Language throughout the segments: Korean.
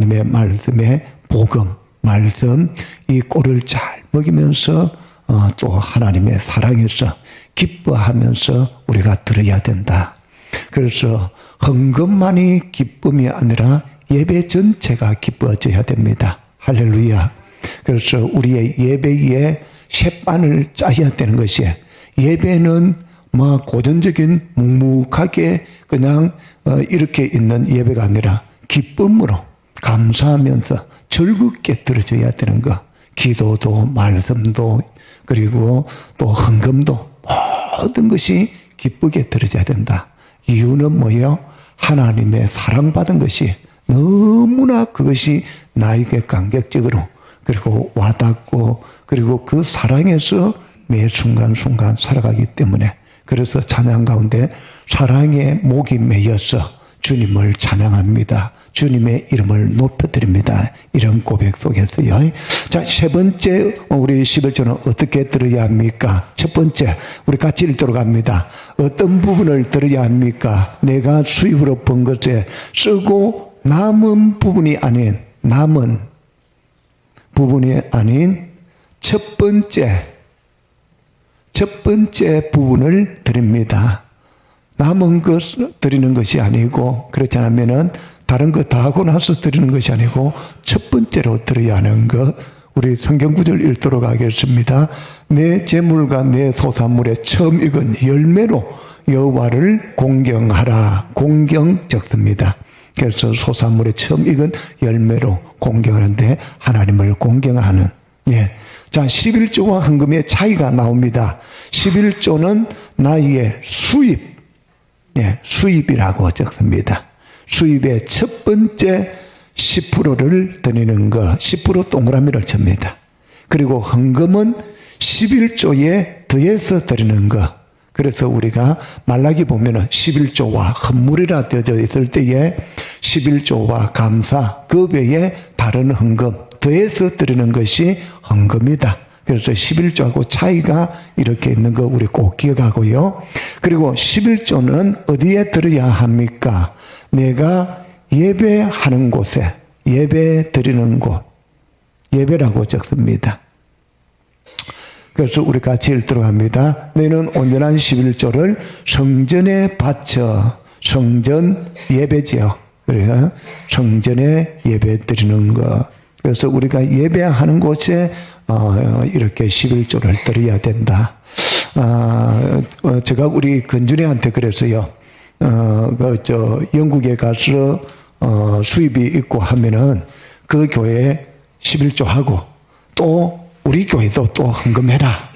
하나님의 말씀의 복음, 말씀 이 꼴을 잘 먹이면서 어, 또 하나님의 사랑에서 기뻐하면서 우리가 들어야 된다. 그래서 헌금만이 기쁨이 아니라 예배 전체가 기뻐져야 됩니다. 할렐루야. 그래서 우리의 예배에 셋반을 짜야 되는 것이 예배는 뭐 고전적인 묵묵하게 그냥 어, 이렇게 있는 예배가 아니라 기쁨으로 감사하면서 즐겁게 들어져야 되는 거. 기도도 말씀도 그리고 또 헌금도 모든 것이 기쁘게 들어져야 된다. 이유는 뭐예요? 하나님의 사랑받은 것이 너무나 그것이 나에게 감격적으로 그리고 와닿고 그리고 그 사랑에서 매 순간순간 살아가기 때문에 그래서 찬양 가운데 사랑의 목이 매여서 주님을 찬양합니다. 주님의 이름을 높여드립니다. 이런 고백 속에서요. 자, 세 번째, 우리 11조는 어떻게 들어야 합니까? 첫 번째, 우리 같이 읽도록 합니다. 어떤 부분을 들어야 합니까? 내가 수입으로 번 것에 쓰고 남은 부분이 아닌, 남은 부분이 아닌 첫 번째, 첫 번째 부분을 드립니다. 남은 것 드리는 것이 아니고 그렇지 않으면은 다른 거 다 하고 나서 드리는 것이 아니고 첫 번째로 드려야 하는 것 우리 성경 구절 읽도록 하겠습니다. 내 재물과 내 소산물의 처음 익은 열매로 여호와를 공경하라. 공경 적습니다. 그래서 소산물의 처음 익은 열매로 공경하는데 하나님을 공경하는 예. 자, 11조와 헌금의 차이가 나옵니다. 11조는 나의 수입 예, 수입이라고 적습니다. 수입의 첫 번째 10%를 드리는 것, 10% 동그라미를 칩니다. 그리고 헌금은 11조에 더해서 드리는 것. 그래서 우리가 말라기 보면은 11조와 헌물이라 되어져 있을 때에 11조와 감사, 그 외에 다른 헌금, 더해서 드리는 것이 헌금이다. 그래서 11조하고 차이가 이렇게 있는 거 우리 꼭 기억하고요. 그리고 11조는 어디에 들어야 합니까? 내가 예배하는 곳에 예배 드리는 곳 예배라고 적습니다. 그래서 우리 같이 읽도록 합니다. 너희는 온전한 11조를 성전에 바쳐 성전 예배지요. 그래요. 성전에 예배 드리는 것. 그래서 우리가 예배하는 곳에 어, 이렇게 11조를 드려야 된다. 아, 어, 제가 우리 근준이한테 그랬어요. 어, 그, 저, 영국에 가서, 어, 수입이 있고 하면은 그 교회에 11조 하고 또 우리 교회도 또 헌금해라.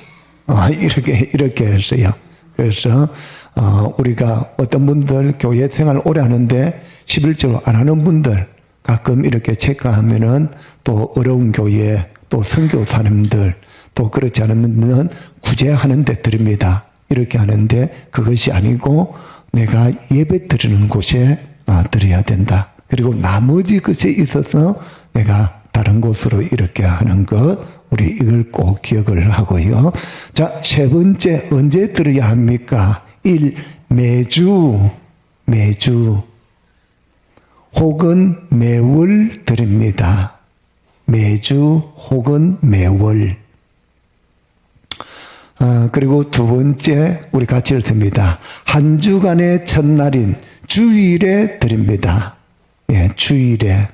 어, 이렇게, 이렇게 했어요. 그래서, 어, 우리가 어떤 분들 교회 생활 오래 하는데 11조 안 하는 분들 가끔 이렇게 체크하면은 또 어려운 교회 또 선교사님들 또 그렇지 않으면 구제하는 데 드립니다. 이렇게 하는데 그것이 아니고 내가 예배 드리는 곳에 아, 드려야 된다. 그리고 나머지 것에 있어서 내가 다른 곳으로 이렇게 하는 것, 우리 이걸 꼭 기억을 하고요. 자, 세 번째, 언제 들어야 합니까? 일, 매주, 매주, 혹은 매월 드립니다. 매주 혹은 매월. 어, 그리고 두 번째 우리 같이 읽습니다. 한 주간의 첫날인 주일에 드립니다. 예, 주일에.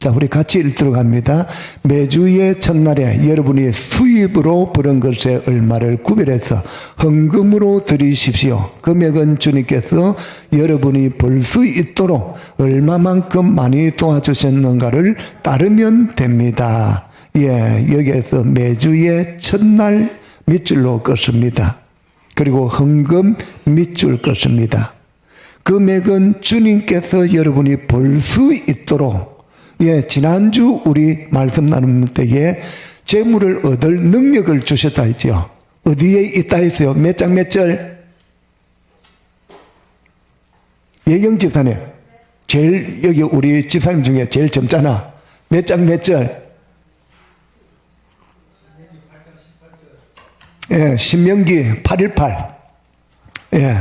자, 우리 같이 읽도록 합니다. 매주의 첫날에 여러분이 수입으로 버는 것에 얼마를 구별해서 헌금으로 드리십시오. 금액은 주님께서 여러분이 벌 수 있도록 얼마만큼 많이 도와주셨는가를 따르면 됩니다. 예, 여기에서 매주의 첫날 밑줄로 껐습니다. 그리고 헌금 밑줄 껐습니다. 금액은 주님께서 여러분이 벌 수 있도록 예, 지난주 우리 말씀 나눔 때에 재물을 얻을 능력을 주셨다 했죠. 어디에 있다 했어요? 몇 장 몇 절? 예경 집사님. 제일, 여기 우리 집사님 중에 제일 젊잖아. 몇 장 몇 절? 예, 신명기 818. 예.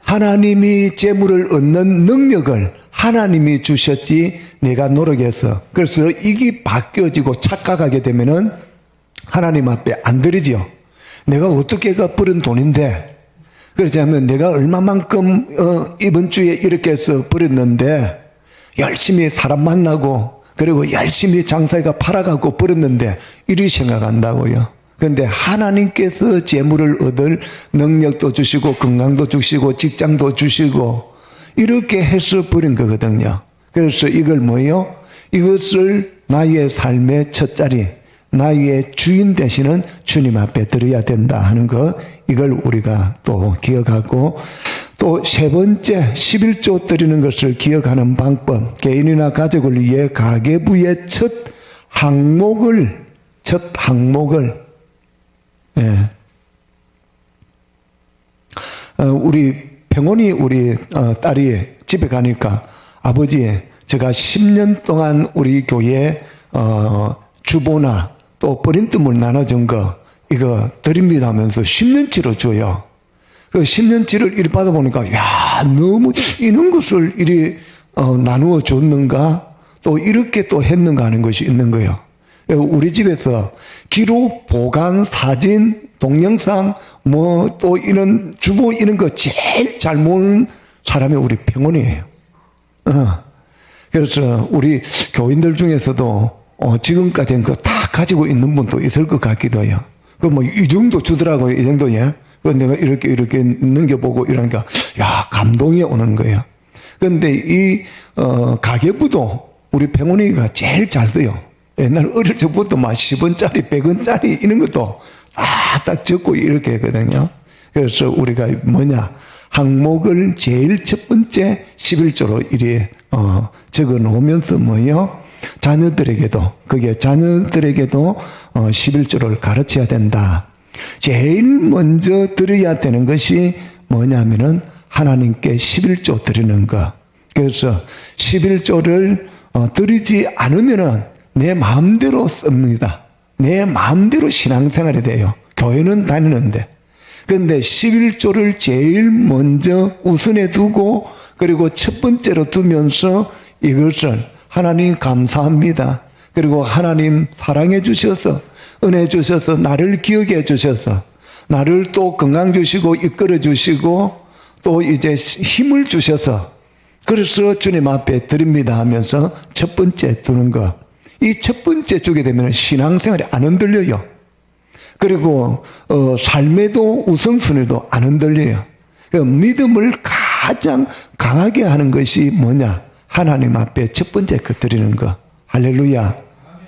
하나님이 재물을 얻는 능력을 하나님이 주셨지 내가 노력해서. 그래서 이게 바뀌어지고 착각하게 되면은 하나님 앞에 안 드리지요. 내가 어떻게 가 버린 돈인데 그렇지 않으면 내가 얼마만큼 어, 이번 주에 이렇게 해서 버렸는데 열심히 사람 만나고 그리고 열심히 장사가 팔아가고 버렸는데 이리 생각한다고요. 그런데 하나님께서 재물을 얻을 능력도 주시고 건강도 주시고 직장도 주시고 이렇게 해서 버린 거거든요. 그래서 이걸 뭐요? 이것을 나의 삶의 첫 자리, 나의 주인 되시는 주님 앞에 드려야 된다 하는 거, 이걸 우리가 또 기억하고, 또 세 번째, 11조 드리는 것을 기억하는 방법, 개인이나 가족을 위해 가계부의 첫 항목을, 첫 항목을, 예. 어, 우리 병원이 우리 어, 딸이 집에 가니까 아버지 제가 10년 동안 우리 교회 어, 주보나 또 버린뜸을 나눠준 거 이거 드립니다 하면서 10년치로 줘요. 그 10년치를 이리 받아보니까 야 너무 이런 것을 이리 어, 나누어 줬는가 또 이렇게 또 했는가 하는 것이 있는 거예요. 우리 집에서 기록, 보관, 사진, 동영상, 뭐 또 이런 주보 이런 거 제일 잘 모르는 사람이 우리 병원이에요. 어. 그래서 우리 교인들 중에서도 어, 지금까지는 그 다 가지고 있는 분도 있을 것 같기도 해요. 그 뭐 이 정도 주더라고요. 이 정도 예. 그 내가 이렇게 이렇게 넘겨보고 이러니까 야 감동이 오는 거예요. 그런데 이 어, 가계부도 우리 병원이가 제일 잘 써요. 옛날 어릴 적부터 막 10원짜리, 100원짜리 이런 것도 딱 적고 이렇게 했거든요. 그래서 우리가 뭐냐. 항목을 제일 첫 번째 11조로 이리 어, 적어 놓으면서 뭐요? 자녀들에게도 그게 자녀들에게도 어, 11조를 가르쳐야 된다. 제일 먼저 드려야 되는 것이 뭐냐면은 하나님께 11조 드리는 것. 그래서 11조를 어, 드리지 않으면은 내 마음대로 씁니다. 내 마음대로 신앙생활이 돼요. 교회는 다니는데. 그런데 11조를 제일 먼저 우선에 두고 그리고 첫 번째로 두면서 이것을 하나님 감사합니다. 그리고 하나님 사랑해 주셔서 은혜 주셔서 나를 기억해 주셔서 나를 또 건강 주시고 이끌어 주시고 또 이제 힘을 주셔서 그래서 주님 앞에 드립니다 하면서 첫 번째 두는 거. 이 첫 번째 주게 되면 신앙생활이 안 흔들려요. 그리고 어, 삶에도 우선순위도 안 흔들려요. 그 믿음을 가장 강하게 하는 것이 뭐냐? 하나님 앞에 첫 번째 그 드리는 거. 할렐루야.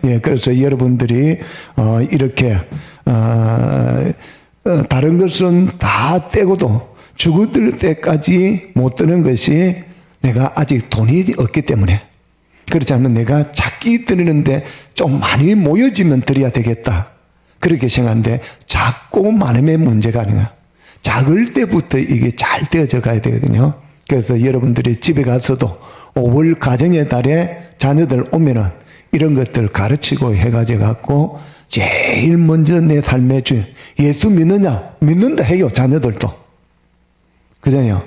예, 그래서 여러분들이 어, 이렇게 어, 어, 다른 것은 다 떼고도 죽을 때까지 못 드는 것이 내가 아직 돈이 없기 때문에 그렇지 않으면 내가 작게 드리는데 좀 많이 모여지면 드려야 되겠다. 그렇게 생각하는데 작고 많음의 문제가 아니야. 작을 때부터 이게 잘 되어져 가야 되거든요. 그래서 여러분들이 집에 가서도 5월 가정의 달에 자녀들 오면은 이런 것들 가르치고 해가지고 갖고 제일 먼저 내 삶의 주 예수 믿느냐? 믿는다 해요, 자녀들도. 그잖아요.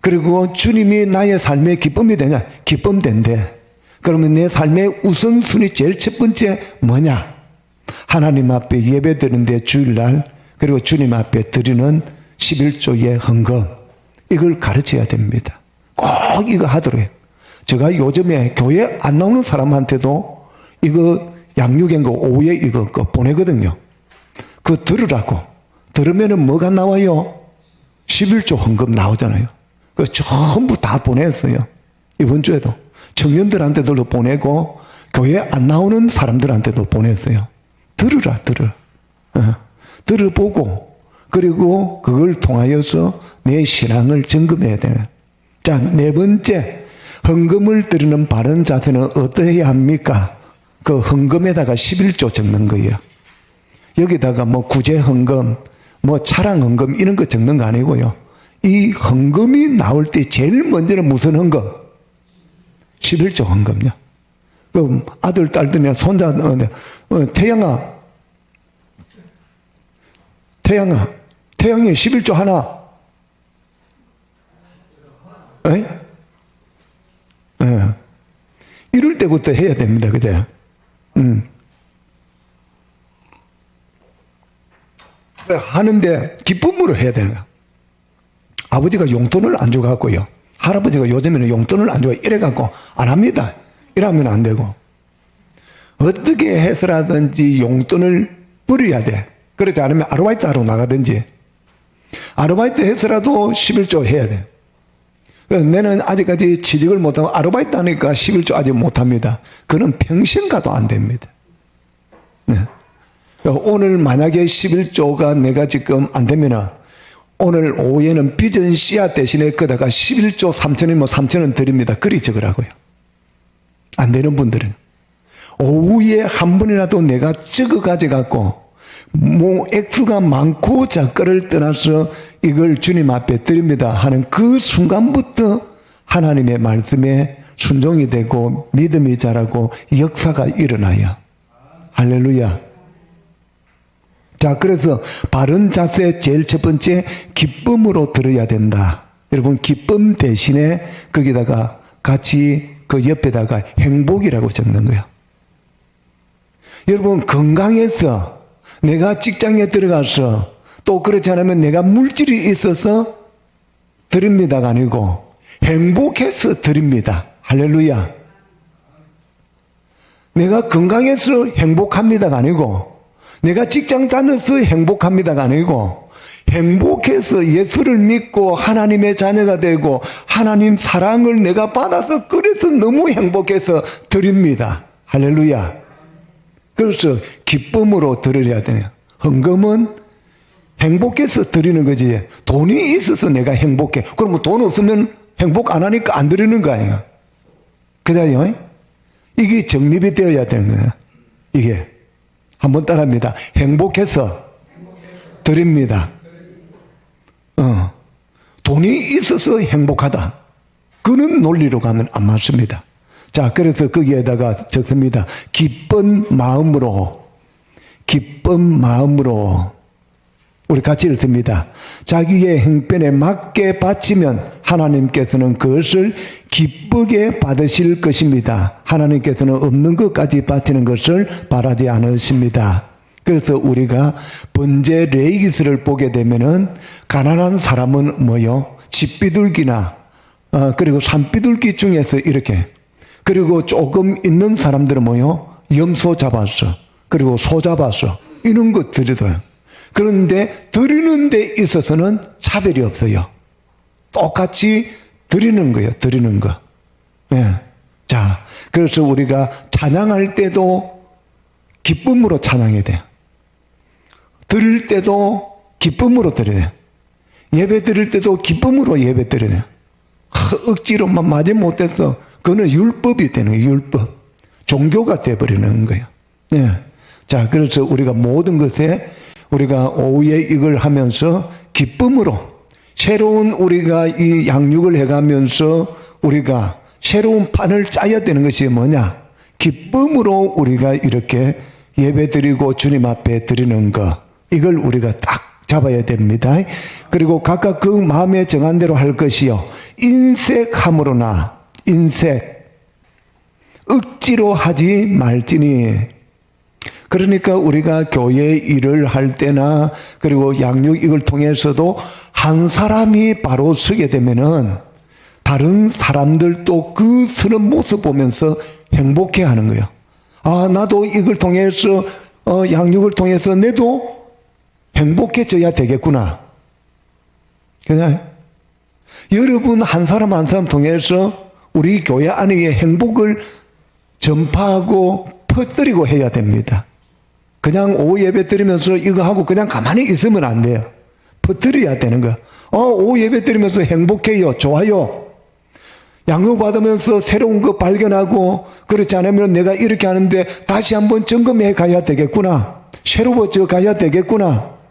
그리고 주님이 나의 삶의 기쁨이 되냐? 기쁨 된대. 그러면 내 삶의 우선순위 제일 첫 번째 뭐냐? 하나님 앞에 예배 드는데 주일날 그리고 주님 앞에 드리는 11조의 헌금 이걸 가르쳐야 됩니다. 꼭 이거 해요. 제가 요즘에 교회 안 나오는 사람한테도 이거 양육인 거 오후에 이거 그 보내거든요. 그거 들으라고. 들으면은 뭐가 나와요? 11조 헌금 나오잖아요. 그 전부 다 보냈어요. 이번 주에도. 청년들한테도 보내고, 교회 안 나오는 사람들한테도 보냈어요. 들으라, 들어. 어. 들어보고, 그리고 그걸 통하여서 내 신앙을 점검해야 되는. 자, 네 번째. 헌금을 드리는 바른 자세는 어떠해야 합니까? 그 헌금에다가 11조 적는 거예요. 여기다가 뭐 구제 헌금, 뭐 차량 헌금 이런 거 적는 거 아니고요. 이 헌금이 나올 때 제일 먼저는 무슨 헌금? 11조 헌금요. 그럼 아들, 딸들이나 손자, 어, 네. 어, 태양아, 태양아, 태양이 11조 하나. 에이? 이럴 때부터 해야 됩니다. 그죠? 음. 하는데 기쁨으로 해야 되는 거야. 아버지가 용돈을 안 줘갖고요. 할아버지가 요즘에는 용돈을 안 줘. 이래갖고 안 합니다. 이러면 안 되고. 어떻게 해서라든지 용돈을 뿌려야 돼. 그렇지 않으면 아르바이트 하러 나가든지. 아르바이트 해서라도 11조 해야 돼. 내는 아직까지 취직을 못하고 아르바이트 하니까 11조 아직 못합니다. 그는 평생 가도 안 됩니다. 네. 오늘 만약에 11조가 내가 지금 안 되면은 오늘 오후에는 빚은 씨앗 대신에 거다가 11조 3천이면 뭐 3천원 드립니다. 그리 적으라고요. 안 되는 분들은. 오후에 한 번이라도 내가 적어 가져갖고 뭐 액수가 많고 작가를 떠나서 이걸 주님 앞에 드립니다 하는 그 순간부터 하나님의 말씀에 순종이 되고 믿음이 자라고 역사가 일어나요. 할렐루야. 자, 그래서 바른 자세 제일 첫 번째 기쁨으로 들어야 된다. 여러분, 기쁨 대신에 거기다가 같이 그 옆에다가 행복이라고 적는 거야. 여러분, 건강해서 내가 직장에 들어가서 또 그렇지 않으면 내가 물질이 있어서 드립니다가 아니고 행복해서 드립니다. 할렐루야. 내가 건강해서 행복합니다가 아니고 내가 직장 다녀서 행복합니다가 아니고 행복해서 예수를 믿고 하나님의 자녀가 되고 하나님 사랑을 내가 받아서 그래서 너무 행복해서 드립니다. 할렐루야. 그래서 기쁨으로 드려야 되네요. 헌금은 행복해서 드리는 거지. 돈이 있어서 내가 행복해. 그러면 돈 없으면 행복 안 하니까 안 드리는 거 아니에요. 그다요 이게 정립이 되어야 되는 거예요. 이게. 한번 따라합니다. 행복해서 드립니다. 어. 돈이 있어서 행복하다. 그는 논리로 가면 안 맞습니다. 자, 그래서 거기에다가 적습니다. 기쁜 마음으로, 기쁜 마음으로 우리 같이 읽습니다. 자기의 행편에 맞게 바치면 하나님께서는 그것을 기쁘게 받으실 것입니다. 하나님께서는 없는 것까지 바치는 것을 바라지 않으십니다. 그래서 우리가 번제 레이기스를 보게 되면은 가난한 사람은 뭐요? 집비둘기나 어, 그리고 산비둘기 중에서 이렇게 그리고 조금 있는 사람들은 뭐요? 염소 잡았어. 그리고 소 잡았어. 이런 것 드리도요. 그런데 드리는 데 있어서는 차별이 없어요. 똑같이 드리는 거예요. 드리는 거. 네. 자, 그래서 우리가 찬양할 때도 기쁨으로 찬양해야 돼요. 드릴 때도 기쁨으로 드려야 돼요. 예배 드릴 때도 기쁨으로 예배 드려야 돼요. 억지로만 맞지 못해서 그거는 율법이 되는 거예요. 율법. 종교가 돼버리는 거예요. 네. 자, 그래서 우리가 모든 것에 우리가 오후에 이걸 하면서 기쁨으로 새로운 우리가 이 양육을 해가면서 우리가 새로운 판을 짜야 되는 것이 뭐냐? 기쁨으로 우리가 이렇게 예배 드리고 주님 앞에 드리는 것. 이걸 우리가 딱 잡아야 됩니다. 그리고 각각 그 마음에 정한 대로 할 것이요. 인색함으로나, 인색. 억지로 하지 말지니 그러니까 우리가 교회 일을 할 때나 그리고 양육 이걸 통해서도 한 사람이 바로 서게 되면은 다른 사람들도 그 서는 모습 보면서 행복해 하는 거예요. 아, 나도 이걸 통해서, 어, 양육을 통해서 내도 행복해져야 되겠구나. 그냥, 여러분 한 사람 한 사람 통해서 우리 교회 안에 행복을 전파하고 퍼뜨리고 해야 됩니다. 그냥 오후 예배 드리면서 이거 하고 그냥 가만히 있으면 안 돼요. 퍼뜨려야 되는 거야. 어, 오후 예배 드리면서 행복해요. 좋아요. 양육 받으면서 새로운 거 발견하고 그렇지 않으면 내가 이렇게 하는데 다시 한번 점검해 가야 되겠구나. 새로워져 가야 되겠구나.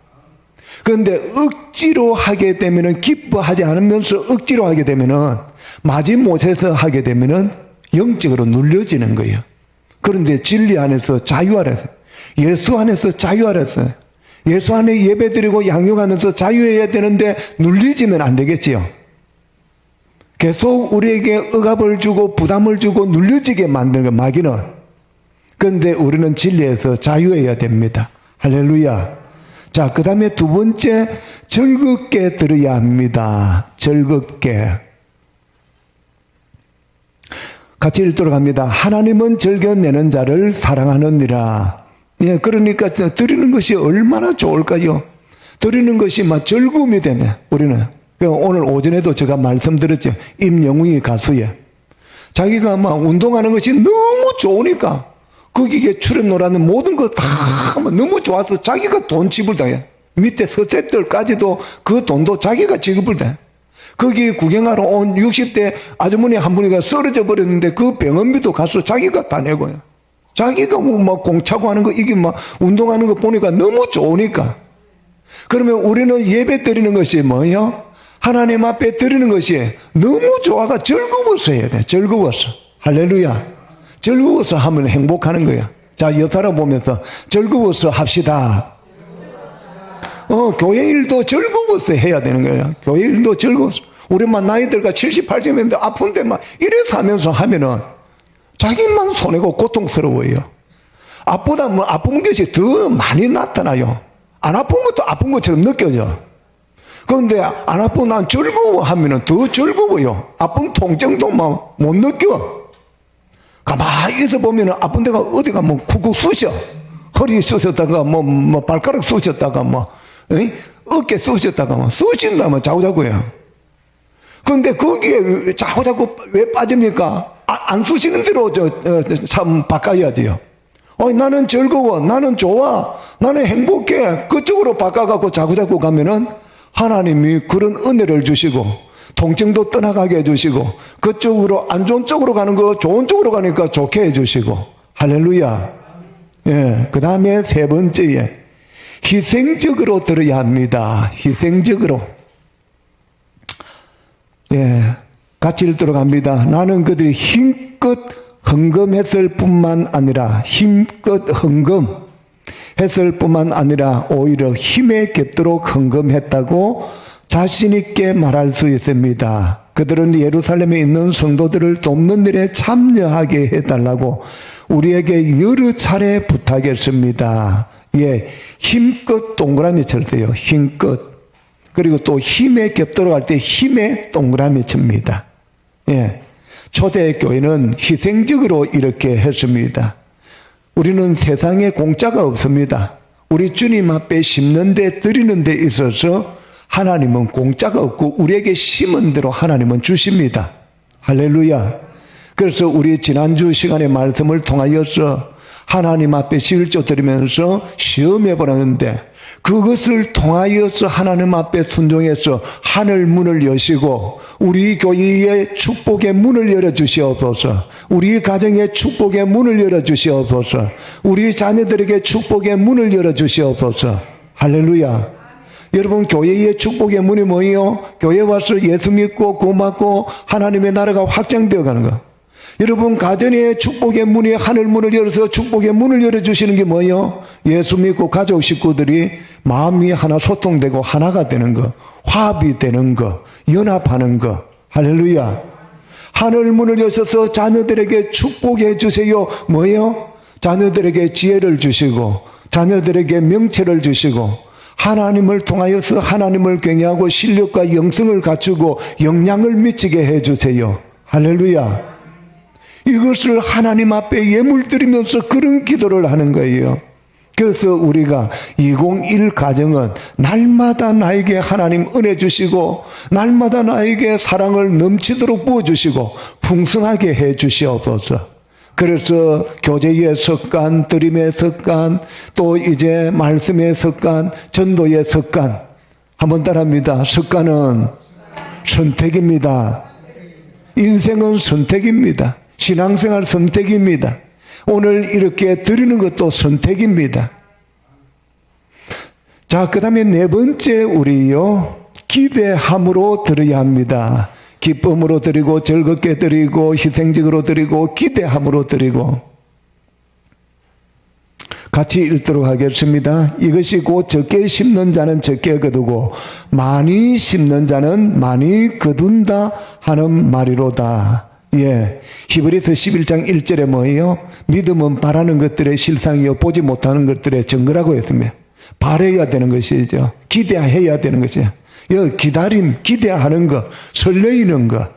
그런데 억지로 하게 되면은 기뻐하지 않으면서 억지로 하게 되면은 마지 못해서 하게 되면은 영적으로 눌려지는 거예요. 그런데 진리 안에서 자유 안에서 예수 안에서 자유하랬어요. 예수 안에 예배 드리고 양육하면서 자유해야 되는데 눌리지면 안 되겠지요. 계속 우리에게 억압을 주고 부담을 주고 눌려지게 만드는 거 마귀는. 그런데 우리는 진리에서 자유해야 됩니다. 할렐루야. 자, 그 다음에 두 번째, 즐겁게 들어야 합니다. 즐겁게. 같이 읽도록 합니다. 하나님은 즐겨내는 자를 사랑하느니라. 예, 그러니까 드리는 것이 얼마나 좋을까요? 드리는 것이 막 즐거움이 되네, 우리는. 오늘 오전에도 제가 말씀드렸죠. 임영웅이 가수에. 자기가 막 운동하는 것이 너무 좋으니까 거기에 출연노라는 모든 거 다 너무 좋아서 자기가 돈 지불당해. 밑에 서태들까지도 그 돈도 자기가 지급을 돼. 거기 구경하러 온 60대 아주머니 한 분이가 쓰러져 버렸는데 그 병원비도 가서 자기가 다 내고요. 자기가 뭐막 공차고 하는 거 이게 막 운동하는 거 보니까 너무 좋으니까. 그러면 우리는 예배 드리는 것이 뭐요? 하나님 앞에 드리는 것이 너무 좋아가 즐거워서 해야 돼. 즐거워서. 할렐루야. 즐거워서 하면 행복하는 거야. 자, 옆 사람 보면서 즐거워서 합시다. 어, 교회 일도 즐거워서 해야 되는 거야. 교회 일도 즐거워서. 우리만 나이 들가 70, 80인데 아픈데 막 이래서 하면서 하면은 자기만 손해고 고통스러워요. 아프다, 뭐 아픈 것이 더 많이 나타나요. 안 아픈 것도 아픈 것처럼 느껴져. 그런데 안 아프고 난 즐거워 하면은 더 즐거워요. 아픈 통증도 막 못 느껴. 가만히 있어 보면은 아픈 데가 어디가 뭐 쿡쿡 쑤셔. 허리 쑤셨다가 뭐, 뭐 발가락 쑤셨다가 뭐, 에이? 어깨 쑤셨다가 뭐 쑤신다면 자꾸자꾸요. 그런데 거기에 자꾸자꾸 왜 빠집니까? 아, 안 쑤시는 대로 저, 어, 참 바꿔야 돼요. 어, 나는 즐거워. 나는 좋아. 나는 행복해. 그쪽으로 바꿔갖고 자꾸자꾸 가면은 하나님이 그런 은혜를 주시고 통증도 떠나가게 해주시고 그쪽으로 안 좋은 쪽으로 가는 거 좋은 쪽으로 가니까 좋게 해주시고 할렐루야. 예. 그 다음에 세 번째에 희생적으로 들어야 합니다. 희생적으로. 예. 같이 읽도록 합니다. 나는 그들이 힘껏 헌금했을 뿐만 아니라 힘껏 헌금 했을 뿐만 아니라 오히려 힘에 겹도록 헌금했다고 자신있게 말할 수 있습니다. 그들은 예루살렘에 있는 성도들을 돕는 일에 참여하게 해달라고 우리에게 여러 차례 부탁했습니다. 예, 힘껏 동그라미 쳤어요. 힘껏. 그리고 또 힘에 겹도록 할 때 힘에 동그라미 칩니다. 예. 초대교회는 희생적으로 이렇게 했습니다. 우리는 세상에 공짜가 없습니다. 우리 주님 앞에 심는 데 드리는 데 있어서 하나님은 공짜가 없고 우리에게 심은 대로 하나님은 주십니다. 할렐루야. 그래서 우리 지난주 시간의 말씀을 통하여서 하나님 앞에 실조 드리면서 시험해 보았는데 그것을 통하여서 하나님 앞에 순종해서 하늘 문을 여시고 우리 교회의 축복의 문을 열어 주시옵소서. 우리 가정의 축복의 문을 열어 주시옵소서. 우리 자녀들에게 축복의 문을 열어 주시옵소서. 할렐루야. 여러분 교회의 축복의 문이 뭐예요? 교회 와서 예수 믿고 고맙고 하나님의 나라가 확장되어 가는 거. 여러분 가정의 축복의 문이 하늘 문을 열어서 축복의 문을 열어 주시는 게 뭐예요? 예수 믿고 가족 식구들이 마음이 하나 소통되고 하나가 되는 거, 화합이 되는 거, 연합하는 거. 할렐루야. 하늘 문을 여셔서 자녀들에게 축복해 주세요. 뭐예요? 자녀들에게 지혜를 주시고, 자녀들에게 명체를 주시고, 하나님을 통하여서 하나님을 경외하고 실력과 영성을 갖추고 영향을 미치게 해 주세요. 할렐루야. 이것을 하나님 앞에 예물 드리면서 그런 기도를 하는 거예요. 그래서 우리가 201 가정은 날마다 나에게 하나님 은혜 주시고 날마다 나에게 사랑을 넘치도록 부어주시고 풍성하게 해 주시옵소서. 그래서 교제의 습관, 드림의 습관, 또 이제 말씀의 습관, 전도의 습관. 한번 따라합니다. 습관은 선택입니다. 인생은 선택입니다. 신앙생활 선택입니다. 오늘 이렇게 드리는 것도 선택입니다. 자, 그 다음에 네 번째 우리요. 기대함으로 드려야 합니다. 기쁨으로 드리고 즐겁게 드리고 희생적으로 드리고 기대함으로 드리고 같이 읽도록 하겠습니다. 이것이 곧 적게 심는 자는 적게 거두고 많이 심는 자는 많이 거둔다 하는 말이로다. 예. 히브리서 11장 1절에 뭐예요? 믿음은 바라는 것들의 실상이요 보지 못하는 것들의 증거라고 했습니다. 바래야 되는 것이죠. 기대해야 되는 것이죠. 여 기다림, 기대하는 것, 설레이는 것.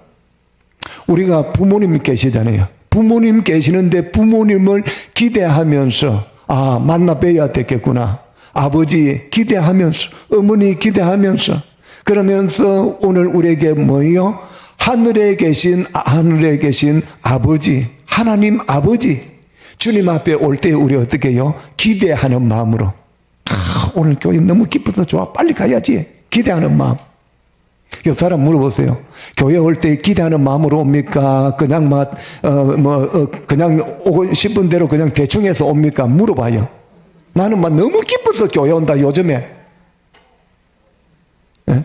우리가 부모님 계시잖아요. 부모님 계시는데 부모님을 기대하면서 아 만나 뵈야 되겠구나. 아버지 기대하면서 어머니 기대하면서 그러면서 오늘 우리에게 뭐요? 하늘에 계신 하늘에 계신 아버지 하나님 아버지 주님 앞에 올 때 우리 어떻게 해요? 기대하는 마음으로 아, 오늘 교회 너무 기뻐서 좋아 빨리 가야지 기대하는 마음 옆 사람 물어보세요. 교회 올 때 기대하는 마음으로 옵니까? 그냥 막, 어, 뭐, 어, 그냥 오고 싶은 대로 그냥 대충 해서 옵니까? 물어봐요. 나는 막 너무 기뻐서 교회 온다, 요즘에. 예?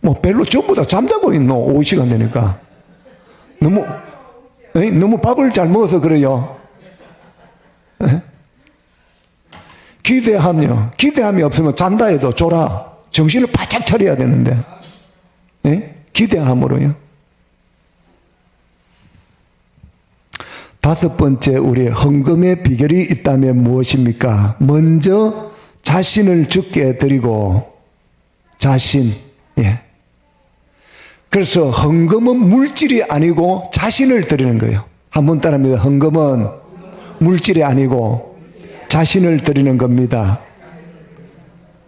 뭐, 별로 전부 다 잠자고 있노, 오후 시간 되니까. 너무, 에? 너무 밥을 잘 먹어서 그래요. 에? 기대하며, 기대함이 없으면 잔다 해도 졸아. 정신을 바짝 차려야 되는데. 예? 기대함으로요. 다섯 번째 우리의 헌금의 비결이 있다면 무엇입니까? 먼저 자신을 죽게 드리고 자신 예. 그래서 헌금은 물질이 아니고 자신을 드리는 거예요. 한번 따라합니다. 헌금은 물질이 아니고 자신을 드리는 겁니다.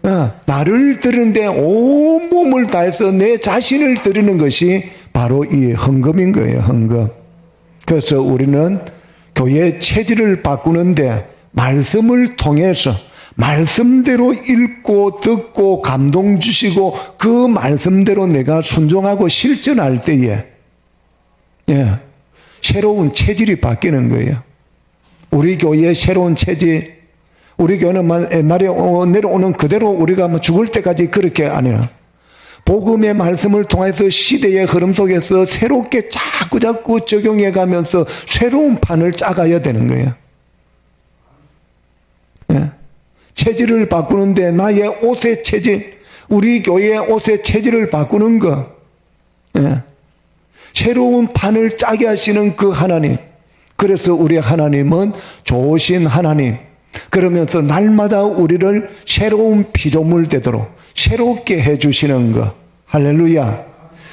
어, 나를 드리는데 온몸을 다해서 내 자신을 드리는 것이 바로 이 헌금인 거예요, 헌금. 그래서 우리는 교회 체질을 바꾸는데 말씀을 통해서 말씀대로 읽고 듣고 감동 주시고 그 말씀대로 내가 순종하고 실천할 때에 예, 새로운 체질이 바뀌는 거예요. 우리 교회의 새로운 체질 우리 교회는 옛날에 어, 내려오는 그대로 우리가 뭐 죽을 때까지 그렇게 아니라 복음의 말씀을 통해서 시대의 흐름 속에서 새롭게 자꾸 자꾸 적용해 가면서 새로운 판을 짜가야 되는 거예요. 예. 체질을 바꾸는데 나의 옷의 체질, 우리 교회의 옷의 체질을 바꾸는 거, 예. 새로운 판을 짜게 하시는 그 하나님. 그래서 우리 하나님은 좋으신 하나님, 그러면서 날마다 우리를 새로운 피조물 되도록 새롭게 해주시는 것. 할렐루야.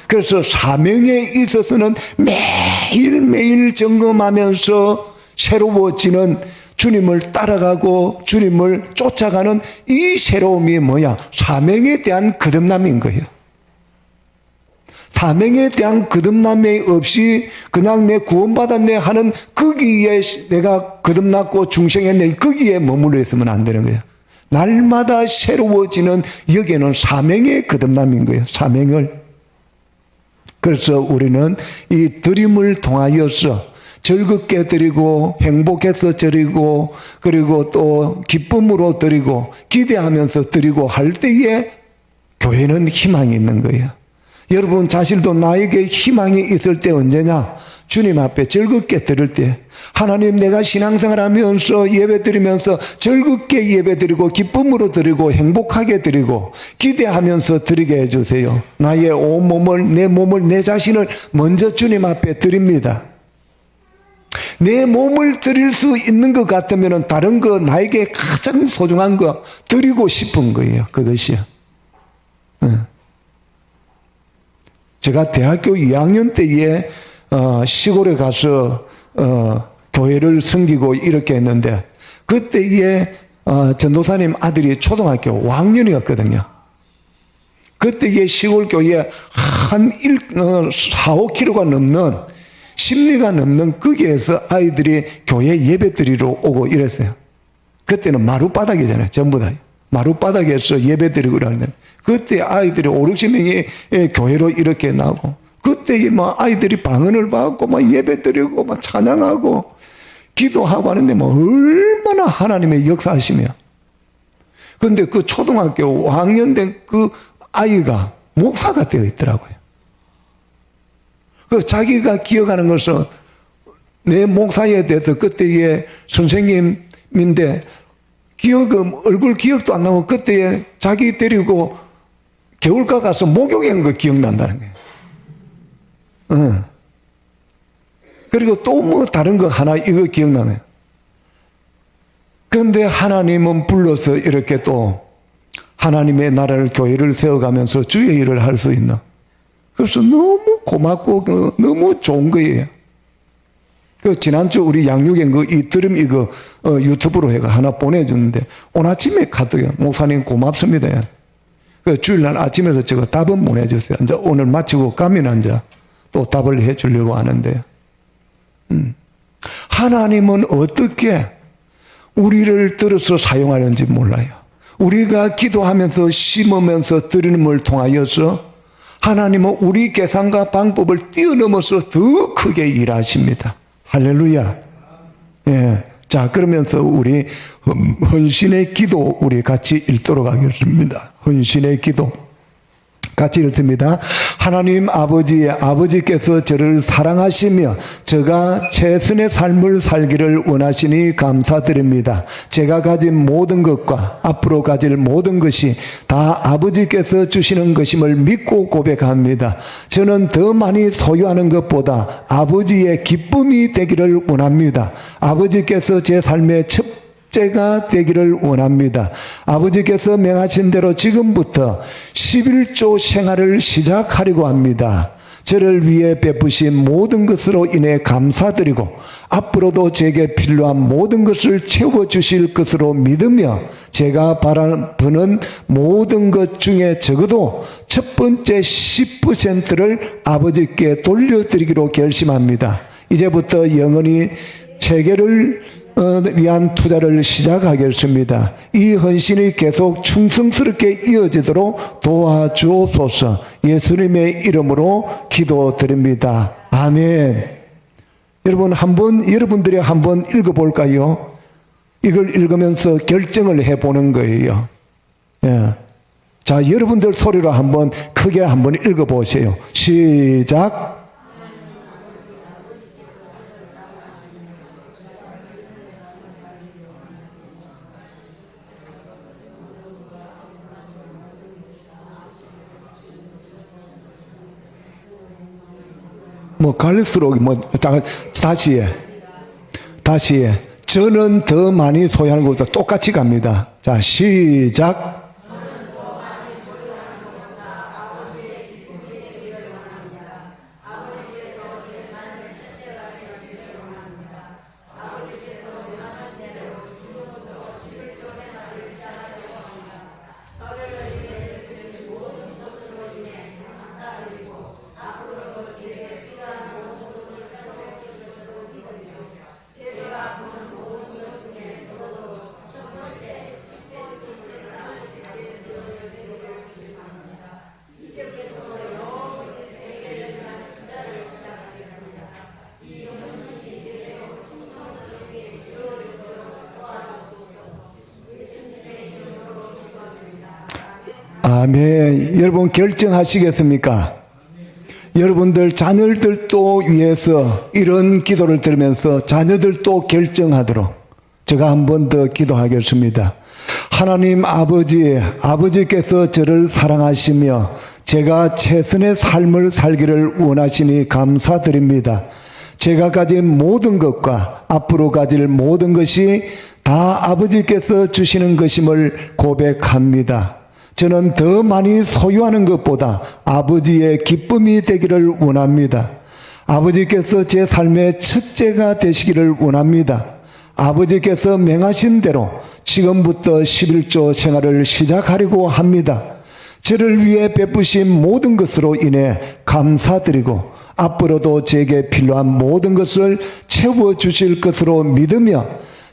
그래서 사명에 있어서는 매일매일 점검하면서 새로워지는 주님을 따라가고 주님을 쫓아가는 이 새로움이 뭐야? 사명에 대한 거듭남인 거예요. 사명에 대한 거듭남이 없이 그냥 내 구원받았네 하는 거기에 내가 거듭났고 중생했네 거기에 머물러 있으면 안 되는 거예요. 날마다 새로워지는 여기에는 사명의 거듭남인 거예요. 사명을. 그래서 우리는 이 드림을 통하여서 즐겁게 드리고 행복해서 드리고 그리고 또 기쁨으로 드리고 기대하면서 드리고 할 때에 교회는 희망이 있는 거예요. 여러분 자신도 나에게 희망이 있을 때 언제냐? 주님 앞에 즐겁게 들을 때 하나님 내가 신앙생활 하면서 예배 드리면서 즐겁게 예배 드리고 기쁨으로 드리고 행복하게 드리고 기대하면서 드리게 해주세요. 나의 온몸을 내 몸을 내 자신을 먼저 주님 앞에 드립니다. 내 몸을 드릴 수 있는 것 같으면 다른 거 나에게 가장 소중한 거 드리고 싶은 거예요. 그것이요. 응. 제가 대학교 2학년 때에 어, 시골에 가서 어, 교회를 섬기고 이렇게 했는데 그때에 어, 전도사님 아들이 초등학교 5학년이었거든요. 그때에 시골 교회에 한 1, 4, 5km가 넘는 심리가 넘는 거기에서 아이들이 교회 예배 드리러 오고 이랬어요. 그때는 마룻바닥이잖아요. 전부 다. 마룻바닥에서 예배 드리고 그러는데 그때 아이들이 5, 60명이 예, 교회로 이렇게 나오고 그때 뭐 아이들이 방언을 받고 막 예배 드리고 막 찬양하고 기도하고 하는데 뭐 얼마나 하나님의 역사하시며 그런데 그 초등학교 5학년 된 그 아이가 목사가 되어 있더라고요. 그 자기가 기억하는 것은 내 목사에 대해서 그때의 선생님인데 기억, 얼굴 기억도 안 나고 그때 자기 데리고 겨울가 가서 목욕한 거 기억난다는 거예요. 응. 그리고 또 뭐 다른 거 하나 이거 기억나네. 그런데 하나님은 불러서 이렇게 또 하나님의 나라를 교회를 세워가면서 주의 일을 할 수 있나? 그래서 너무 고맙고 그 너무 좋은 거예요. 그 지난주 우리 양육엔 그 이 드럼 이거 어, 유튜브로 해가 하나 보내줬는데 오늘 아침에 카톡에 목사님 고맙습니다. 그 주일날 아침에도 제가 답은 보내줬어요. 이제 오늘 마치고 가면 이제 또 답을 해주려고 하는데 음. 하나님은 어떻게 우리를 들어서 사용하는지 몰라요. 우리가 기도하면서 심으면서 드리는을 통하여서 하나님은 우리 계산과 방법을 뛰어넘어서 더 크게 일하십니다. 할렐루야. 예. 자, 그러면서 우리 헌신의 기도 우리 같이 읽도록 하겠습니다. 헌신의 기도. 같이 읽습니다. 하나님 아버지, 아버지께서 저를 사랑하시며 제가 최선의 삶을 살기를 원하시니 감사드립니다. 제가 가진 모든 것과 앞으로 가질 모든 것이 다 아버지께서 주시는 것임을 믿고 고백합니다. 저는 더 많이 소유하는 것보다 아버지의 기쁨이 되기를 원합니다. 아버지께서 제 삶의 첫 축제가 되기를 원합니다. 아버지께서 명하신 대로 지금부터 11조 생활을 시작하려고 합니다. 저를 위해 베푸신 모든 것으로 인해 감사드리고 앞으로도 제게 필요한 모든 것을 채워주실 것으로 믿으며 제가 바라보는 모든 것 중에 적어도 첫 번째 10%를 아버지께 돌려드리기로 결심합니다. 이제부터 영원히 세계를 어, 위한 투자를 시작하겠습니다. 이 헌신이 계속 충성스럽게 이어지도록 도와주옵소서 예수님의 이름으로 기도드립니다. 아멘. 여러분 한번 여러분들이 한번 읽어볼까요? 이걸 읽으면서 결정을 해보는 거예요. 예. 자, 여러분들 소리로 한번 크게 한번 읽어보세요. 시작. 뭐 갈수록 뭐 다시 해. 다시 해. 저는 더 많이 소유하는 것보다 똑같이 갑니다. 자, 시작. 아멘. 여러분 결정하시겠습니까? 여러분들 자녀들도 위해서 이런 기도를 들으면서 자녀들도 결정하도록 제가 한 번 더 기도하겠습니다. 하나님 아버지, 아버지께서 저를 사랑하시며 제가 최선의 삶을 살기를 원하시니 감사드립니다. 제가 가진 모든 것과 앞으로 가질 모든 것이 다 아버지께서 주시는 것임을 고백합니다. 저는 더 많이 소유하는 것보다 아버지의 기쁨이 되기를 원합니다. 아버지께서 제 삶의 첫째가 되시기를 원합니다. 아버지께서 명하신 대로 지금부터 11조 생활을 시작하려고 합니다. 저를 위해 베푸신 모든 것으로 인해 감사드리고 앞으로도 제게 필요한 모든 것을 채워 주실 것으로 믿으며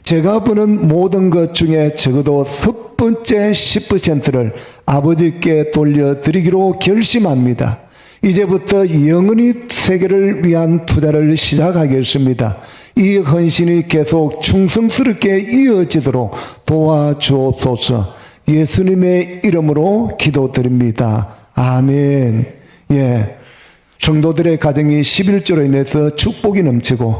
제가 보는 모든 것 중에 적어도 첫 번째 10%를 아버지께 돌려드리기로 결심합니다. 이제부터 영원히 세계를 위한 투자를 시작하겠습니다. 이 헌신이 계속 충성스럽게 이어지도록 도와주옵소서 예수님의 이름으로 기도드립니다. 아멘. 예. 성도들의 가정이 11조로 인해서 축복이 넘치고